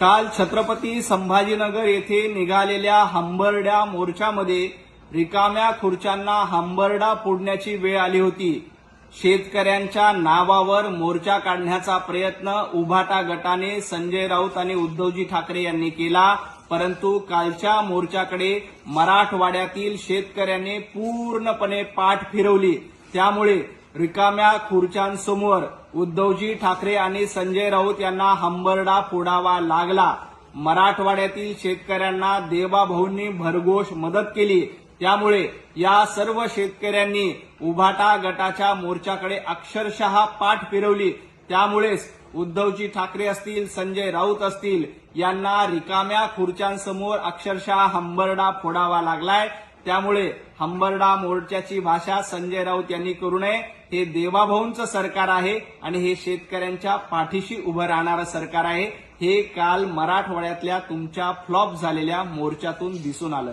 काल छत्रपती संभाजीनगर येथे निघालेल्या हंबरड्या मोर्चामध्ये रिकाम्या खुर्च्यांना हंबरडा फोडण्याची वेळ आली होती. शेतकऱ्यांच्या नावावर मोर्चा काढण्याचा प्रयत्न उभाटा गटाने संजय राऊत आणि उद्धवजी ठाकरे यांनी केला परंतु कालच्या मोर्चाकडे मराठवाड्यातील शेतकऱ्यांनी पूर्णपणे पाठ फिरवली. त्यामुळे रिकाम्या खुर्च्यांसमोर उद्धवजी ठाकरे आणि संजय राऊत यांना हंबरडा फोडावा लागला. मराठवाड्यातील शेतकऱ्यांना देवाभाऊंनी भरघोष मदत केली. त्यामुळे या सर्व शेतकऱ्यांनी उभाटा गटाच्या मोर्चाकडे अक्षरशः पाठ फिरवली. त्यामुळेच उद्धवजी ठाकरे असतील संजय राऊत असतील यांना रिकाम्या खुर्च्यांसमोर अक्षरशः हंबरडा फोडावा लागलाय. त्यामुळे हंबरडा मोर्चाची भाषा संजय राऊत यांनी करू नये. हे देवाभाऊंचं सरकार आहे आणि हे शेतकऱ्यांच्या पाठीशी उभं राहणारं सरकार आहे. हे काल मराठवाड्यातल्या तुमच्या फ्लॉप झालेल्या मोर्चातून दिसून आलं.